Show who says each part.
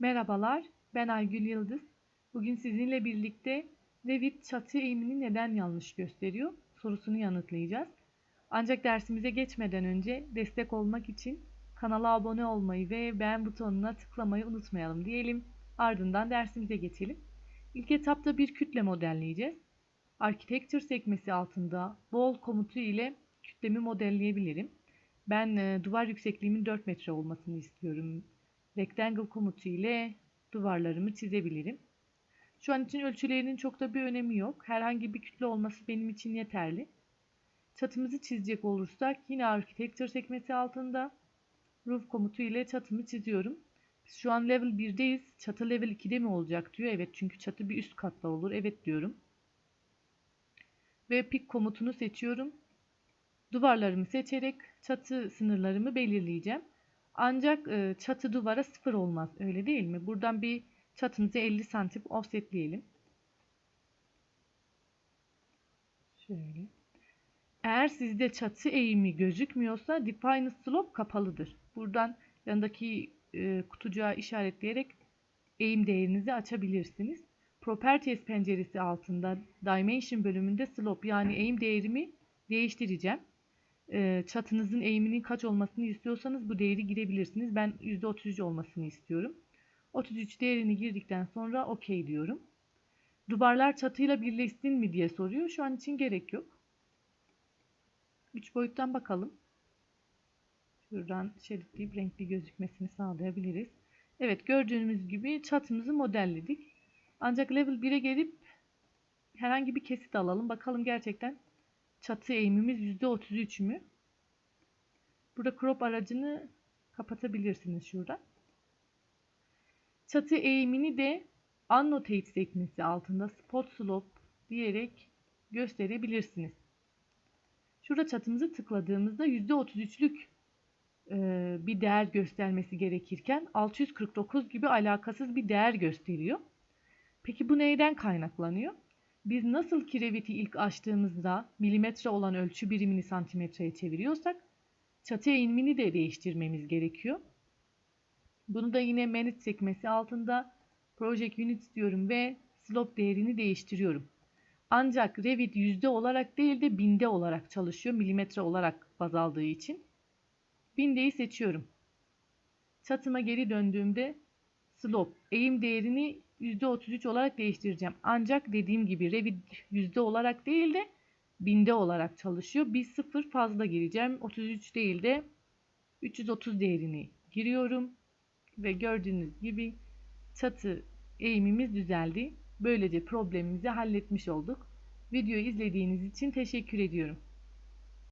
Speaker 1: Merhabalar, ben Aygül Yıldız. Bugün sizinle birlikte Revit çatı eğimini neden yanlış gösteriyor sorusunu yanıtlayacağız. Ancak dersimize geçmeden önce destek olmak için kanala abone olmayı ve beğen butonuna tıklamayı unutmayalım diyelim. Ardından dersimize geçelim. İlk etapta bir kütle modelleyeceğiz. Architecture sekmesi altında wall komutu ile kütlemi modelleyebilirim. Ben e, duvar yüksekliğimin 4 metre olmasını istiyorum rectangle komutu ile duvarlarımı çizebilirim. Şu an için ölçülerinin çok da bir önemi yok. Herhangi bir kütle olması benim için yeterli. Çatımızı çizecek olursak yine architecture sekmesi altında roof komutu ile çatımı çiziyorum. Biz şu an level 1'deyiz. Çatı level 2'de mi olacak diyor. Evet çünkü çatı bir üst katta olur. Evet diyorum. Ve pick komutunu seçiyorum. Duvarlarımı seçerek çatı sınırlarımı belirleyeceğim. Ancak e, çatı duvara sıfır olmaz. Öyle değil mi? Buradan bir çatımızı 50 santim offsetleyelim. Şöyle. Eğer sizde çatı eğimi gözükmüyorsa define slope kapalıdır. Buradan yanındaki e, kutucuğa işaretleyerek eğim değerinizi açabilirsiniz. Properties penceresi altında Dimension bölümünde slope yani eğim değerimi değiştireceğim çatınızın eğiminin kaç olmasını istiyorsanız bu değeri girebilirsiniz. Ben %33 olmasını istiyorum. 33 değerini girdikten sonra OK diyorum. Duvarlar çatıyla birleşsin mi diye soruyor. Şu an için gerek yok. 3 boyuttan bakalım. Şuradan şeritleyip renkli gözükmesini sağlayabiliriz. Evet gördüğünüz gibi çatımızı modelledik. Ancak level 1'e gelip herhangi bir kesit alalım. Bakalım gerçekten çatı eğimimiz %33 mü? Burada crop aracını kapatabilirsiniz şurada. Çatı eğimini de annotate sekmesi altında spot slope diyerek gösterebilirsiniz. Şurada çatımızı tıkladığımızda %33'lük e, bir değer göstermesi gerekirken 649 gibi alakasız bir değer gösteriyor. Peki bu neyden kaynaklanıyor? Biz nasıl ki Revit'i ilk açtığımızda milimetre olan ölçü birimini santimetreye çeviriyorsak çatı eğimini de değiştirmemiz gerekiyor. Bunu da yine manage sekmesi altında project units diyorum ve slope değerini değiştiriyorum. Ancak Revit yüzde olarak değil de binde olarak çalışıyor. Milimetre olarak baz aldığı için. Bindeyi seçiyorum. Çatıma geri döndüğümde slope eğim değerini %33 olarak değiştireceğim. Ancak dediğim gibi Revit yüzde olarak değil de binde olarak çalışıyor. Bir sıfır fazla gireceğim. 33 değil de 330 değerini giriyorum. Ve gördüğünüz gibi çatı eğimimiz düzeldi. Böylece problemimizi halletmiş olduk. Videoyu izlediğiniz için teşekkür ediyorum.